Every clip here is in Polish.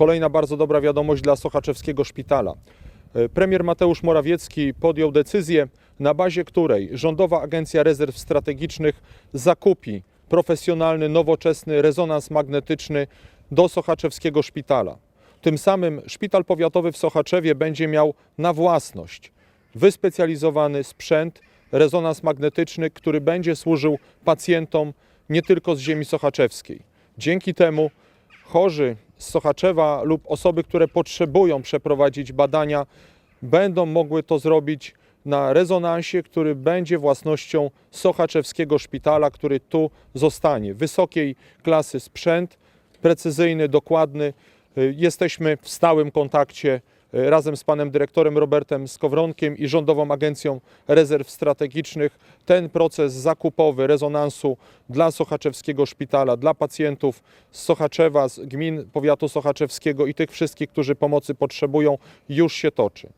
Kolejna bardzo dobra wiadomość dla Sochaczewskiego Szpitala. E, Premier Mateusz Morawiecki podjął decyzję, na bazie której Rządowa Agencja Rezerw Strategicznych zakupi profesjonalny, nowoczesny rezonans magnetyczny do Sochaczewskiego Szpitala. Tym samym Szpital Powiatowy w Sochaczewie będzie miał na własność wyspecjalizowany sprzęt, rezonans magnetyczny, który będzie służył pacjentom nie tylko z ziemi sochaczewskiej. Dzięki temu chorzy z Sochaczewa lub osoby, które potrzebują przeprowadzić badania, będą mogły to zrobić na rezonansie, który będzie własnością Sochaczewskiego Szpitala, który tu zostanie. Wysokiej klasy sprzęt, precyzyjny, dokładny. Y, Jesteśmy w stałym kontakcie razem z panem dyrektorem Robertem Skowronkiem i Rządową Agencją Rezerw Strategicznych. Ten proces zakupowy rezonansu dla Sochaczewskiego Szpitala, dla pacjentów z Sochaczewa, z gmin powiatu sochaczewskiego i tych wszystkich, którzy pomocy potrzebują, już się toczy.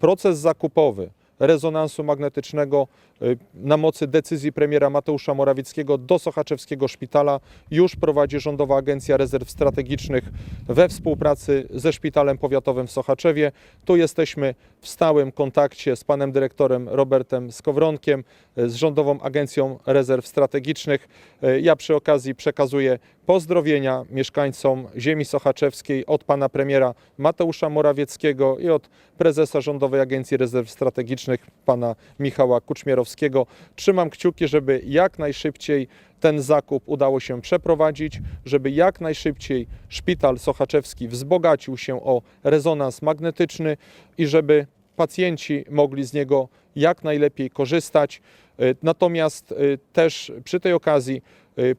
Proces zakupowy rezonansu magnetycznego y, na mocy decyzji premiera Mateusza Morawieckiego do Sochaczewskiego Szpitala już prowadzi Rządowa Agencja Rezerw Strategicznych we współpracy ze Szpitalem Powiatowym w Sochaczewie. Tu jesteśmy w stałym kontakcie z panem dyrektorem Robertem Skowronkiem, y, z Rządową Agencją Rezerw Strategicznych. Y, Ja przy okazji przekazuję pozdrowienia mieszkańcom ziemi sochaczewskiej od pana premiera Mateusza Morawieckiego i od prezesa Rządowej Agencji Rezerw Strategicznych pana Michała Kuczmierowskiego. Trzymam kciuki, żeby jak najszybciej ten zakup udało się przeprowadzić, żeby jak najszybciej szpital sochaczewski wzbogacił się o rezonans magnetyczny i żeby pacjenci mogli z niego jak najlepiej korzystać. Y, Natomiast y, też przy tej okazji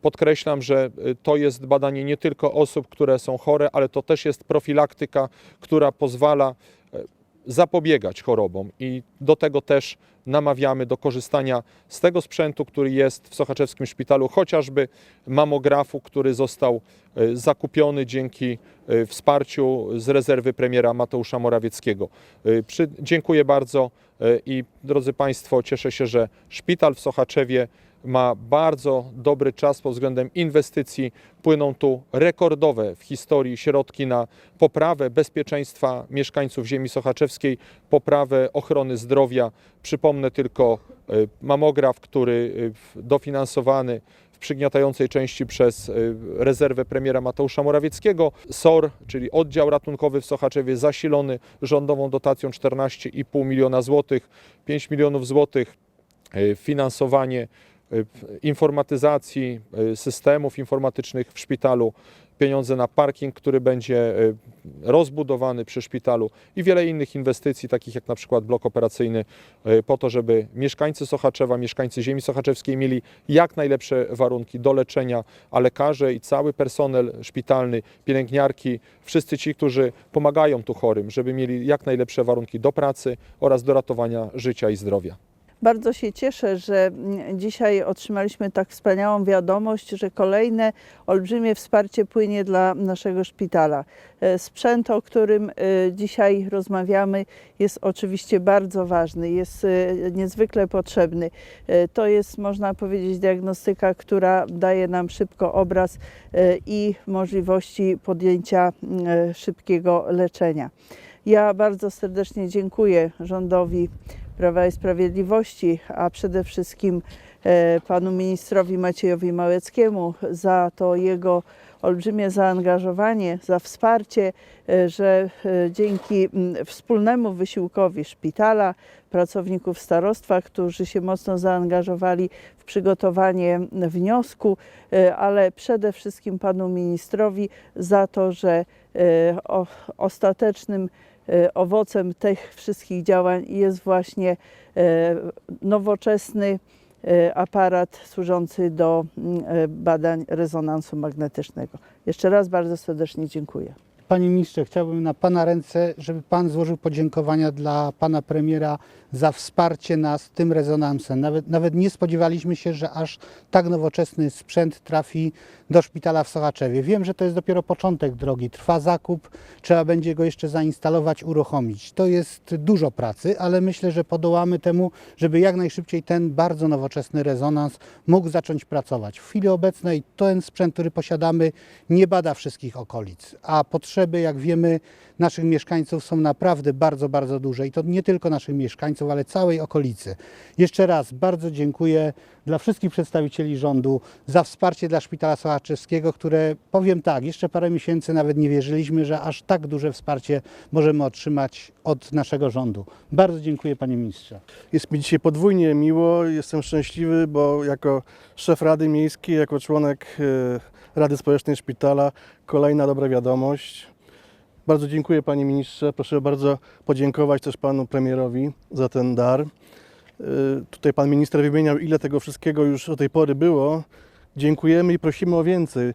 podkreślam, że y, to jest badanie nie tylko osób, które są chore, ale to też jest profilaktyka, która pozwala y, zapobiegać chorobom i do tego też namawiamy do korzystania z tego sprzętu, który jest w Sochaczewskim Szpitalu, chociażby mamografu, który został y, zakupiony dzięki y, wsparciu z rezerwy premiera Mateusza Morawieckiego. Y, dziękuję bardzo y, i drodzy Państwo, cieszę się, że szpital w Sochaczewie ma bardzo dobry czas pod względem inwestycji. Płyną tu rekordowe w historii środki na poprawę bezpieczeństwa mieszkańców ziemi sochaczewskiej, poprawę ochrony zdrowia. Przypomnę tylko y, mamograf, który y, dofinansowany w przygniatającej części przez y, rezerwę premiera Mateusza Morawieckiego. SOR, czyli oddział ratunkowy w Sochaczewie, zasilony rządową dotacją 14,5 miliona złotych, 5 milionów złotych finansowanie informatyzacji y, systemów informatycznych w szpitalu, pieniądze na parking, który będzie y, rozbudowany przy szpitalu i wiele innych inwestycji, takich jak na przykład blok operacyjny, y, po to, żeby mieszkańcy Sochaczewa, mieszkańcy ziemi sochaczewskiej mieli jak najlepsze warunki do leczenia, a lekarze i cały personel szpitalny, pielęgniarki, wszyscy ci, którzy pomagają tu chorym, żeby mieli jak najlepsze warunki do pracy oraz do ratowania życia i zdrowia. Bardzo się cieszę, że dzisiaj otrzymaliśmy tak wspaniałą wiadomość, że kolejne olbrzymie wsparcie płynie dla naszego szpitala. E, Sprzęt, o którym e, dzisiaj rozmawiamy, jest oczywiście bardzo ważny, jest e, niezwykle potrzebny. To jest, można powiedzieć, diagnostyka, która daje nam szybko obraz i możliwości podjęcia szybkiego leczenia. Ja bardzo serdecznie dziękuję rządowi Prawa i Sprawiedliwości, a przede wszystkim e, panu ministrowi Maciejowi Małeckiemu za to jego olbrzymie zaangażowanie, za wsparcie, e, że e, dzięki wspólnemu wysiłkowi szpitala, pracowników starostwa, którzy się mocno zaangażowali w przygotowanie wniosku, ale przede wszystkim panu ministrowi za to, że ostatecznym owocem tych wszystkich działań jest właśnie e, nowoczesny e, aparat służący do mm, badań rezonansu magnetycznego. Jeszcze raz bardzo serdecznie dziękuję. Panie ministrze, chciałbym na Pana ręce, żeby Pan złożył podziękowania dla Pana premiera za wsparcie nas tym rezonansem. Nawet, nawet nie spodziewaliśmy się, że aż tak nowoczesny sprzęt trafi do szpitala w Sochaczewie. Wiem, że to jest dopiero początek drogi. Trwa zakup, trzeba będzie go jeszcze zainstalować, uruchomić. To jest dużo pracy, ale myślę, że podołamy temu, żeby jak najszybciej ten bardzo nowoczesny rezonans mógł zacząć pracować. W chwili obecnej ten sprzęt, który posiadamy, nie bada wszystkich okolic, a potrzebujemy potrzeby, jak wiemy, naszych mieszkańców są naprawdę bardzo, bardzo duże i to nie tylko naszych mieszkańców, ale całej okolicy. Jeszcze raz bardzo dziękuję dla wszystkich przedstawicieli rządu za wsparcie dla Szpitala Sochaczewskiego, które powiem tak, jeszcze parę miesięcy nawet nie wierzyliśmy, że aż tak duże wsparcie możemy otrzymać od naszego rządu. Bardzo dziękuję panie ministrze. Jest mi dzisiaj podwójnie miło, jestem szczęśliwy, bo jako szef Rady Miejskiej, jako członek e, Rady Społecznej Szpitala, kolejna dobra wiadomość. Bardzo dziękuję Panie Ministrze. Proszę bardzo podziękować też Panu Premierowi za ten dar. E, Tutaj Pan Minister wymieniał, ile tego wszystkiego już do tej pory było. Dziękujemy i prosimy o więcej.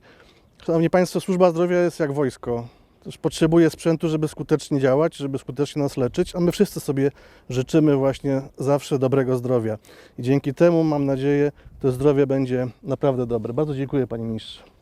Szanowni Państwo, służba zdrowia jest jak wojsko. Też potrzebuje sprzętu, żeby skutecznie działać, żeby skutecznie nas leczyć, a my wszyscy sobie życzymy właśnie zawsze dobrego zdrowia. I dzięki temu mam nadzieję, to zdrowie będzie naprawdę dobre. Bardzo dziękuję Panie Ministrze.